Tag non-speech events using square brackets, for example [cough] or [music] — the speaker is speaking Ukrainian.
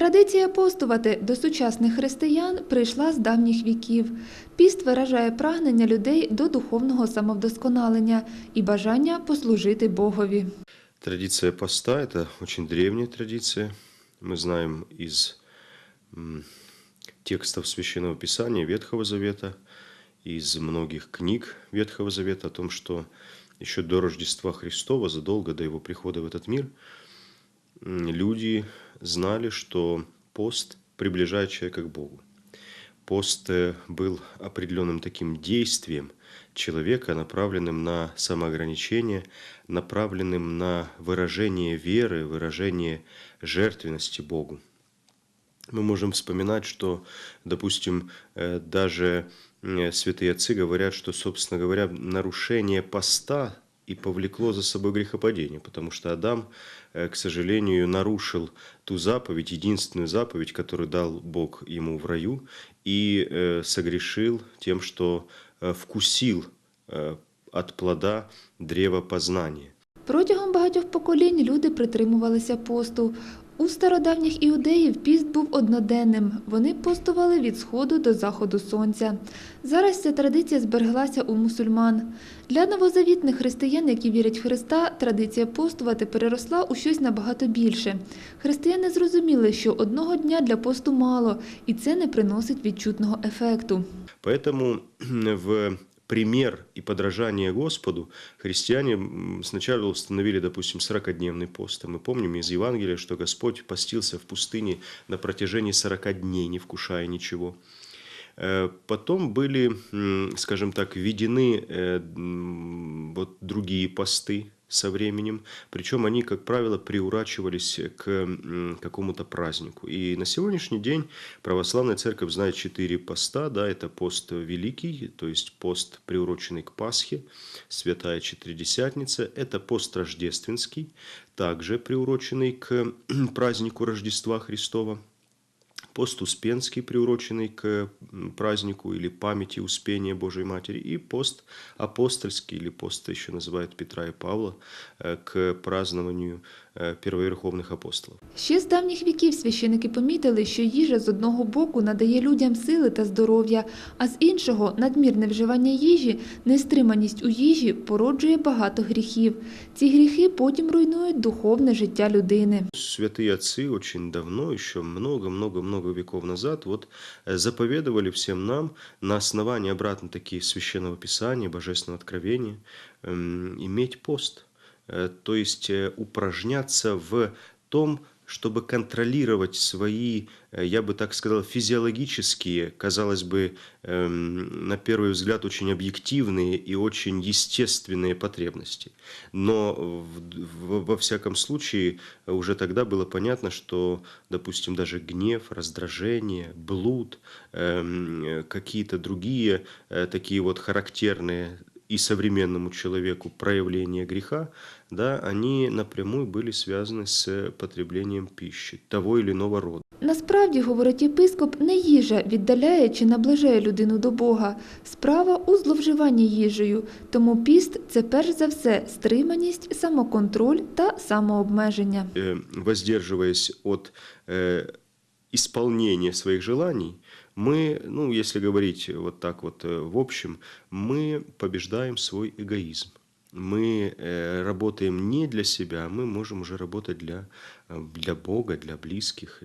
Традиція постувати до сучасних християн прийшла з давніх віків. Піст виражає прагнення людей до духовного самовдосконалення і бажання послужити Богові. Традиция поста – это очень древняя традиция. Мы знаем из м, текстов Священного Писания Ветхого Завета, из многих книг Ветхого Завета о том, что еще до Рождества Христова, задолго до Его прихода в этот мир, м, люди знали, что пост приближает человека к Богу. Пост э, был определенным таким действием человека, направленным на самоограничение, направленным на выражение веры, выражение жертвенности Богу. Мы можем вспоминать, что, допустим, э, даже э, святые отцы говорят, что, собственно говоря, нарушение поста и повлекло за собой грехопадение, потому что Адам, э, к сожалению, нарушил ту заповедь, единственную заповедь, которую дал Бог ему в раю, и э, согрешил тем, что э, вкусил э, от плода древа познания. Протягом багатьох поколінь люди притримувалися посту. У стародавніх іудеїв піст був одноденним. Вони постували від сходу до заходу сонця. Зараз ця традиція збереглася у мусульман. Для новозавітних християн, які вірять в Христа, традиція постувати переросла у щось набагато більше. Християни зрозуміли, що одного дня для посту мало, і це не приносить відчутного ефекту. Поэтому [clears throat] в пример и подражание Господу христиане сначала установили, допустим, 40-дневный пост. Мы помним из Евангелия, что Господь постился в пустыне на протяжении 40 дней, не вкушая ничего. Э, Потом были, скажем так, введены э, вот другие посты со временем, причем они, как правило, приурачивались к какому-то празднику. И на сегодняшний день православная церковь знает четыре поста, да, это пост великий, то есть пост, приуроченный к Пасхе, Святая Четыредесятница, это пост рождественский, также приуроченный к [clears throat] празднику Рождества Христова, пост Успенский, приуроченный к празднику или памяти Успения Божией Матери, и пост апостольский, или пост еще называют Петра и Павла, э, к празднованию э, первоверховных апостолов. Ще з давніх віків священики помітили, що їжа з одного боку надає людям сили та здоров'я, а з іншого надмірне вживання їжі, нестриманість у їжі породжує багато гріхів. Ці гріхи потім руйнують духовне життя людини. Святые отцы очень давно, еще много-много-много веков назад, вот э, заповедовали всем нам на основании обратно-таки священного писания, божественного откровения, эм, иметь пост. Э, То есть э, упражняться в том, чтобы контролировать свои, э, я бы так сказал, физиологические, казалось бы, эм, на первый взгляд, очень объективные и очень естественные потребности. Но в- в- во всяком случае уже тогда было понятно, что, допустим, даже гнев, раздражение, блуд, эм, какие-то другие э, такие вот характерные и современному человеку проявления греха, да, они напрямую были связаны с потреблением пищи того или иного рода. Насправді, говорить єпископ, не їжа віддаляє чи наближає людину до Бога. Справа у зловживанні їжею. Тому піст це перш за все стриманість, самоконтроль та самообмеження. Э, воздерживаясь от э, исполнения своих желаний, Мы, ну, если говорить вот так вот э, в общем, мы побеждаем свой эгоизм. Мы э, работаем не для себя, мы можем уже работать для, э, для Бога, для близких,